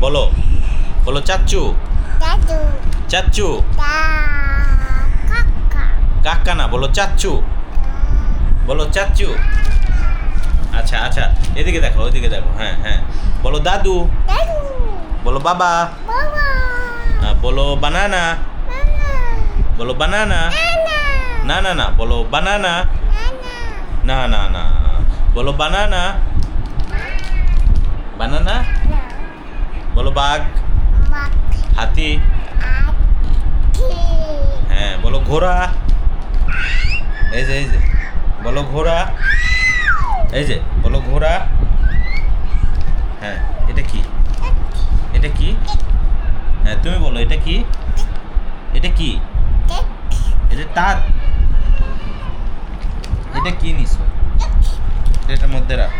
বলো বলো চাচ্চু দাদু চাচ্চু দা কাকা কাকা না বলো চাচ্চু বলো চাচ্চু আচ্ছা আচ্ছা এদিকে দেখো ওইদিকে দেখো হ্যাঁ হ্যাঁ বলো দাদু দাদু বলো বাবা বাবা আহ, বলো বানানা মামা বলো বানানা নানা না না না বলো বানানা নানা না না না বলো বানানা বানানা বাঘ হাতি। হ্যাঁ বলো ঘোড়া। এই যে এই যে বলো ঘোড়া। এই যে বলো ঘোড়া। হ্যাঁ এটা কি? এটা কি? হ্যাঁ তুমি বলো এটা কি? এটা কি? এটা তার। এটা কি নিছো? এটার মধ্যে রাখ।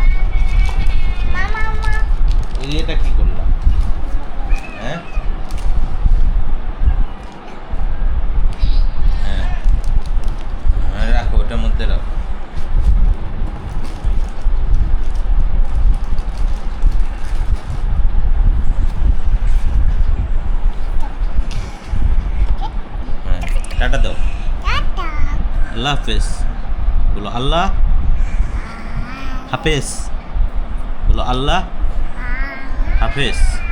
এটা কি করলাম হ্যাঁ হ্যাঁ হ্যাঁ, রাখো ওটার মধ্যে রাখো হ্যাঁ টাটা দাও। আল্লাহ হাফেজ। বলো আল্লাহ হাফেজ। বলো আল্লাহ। হাফেজ।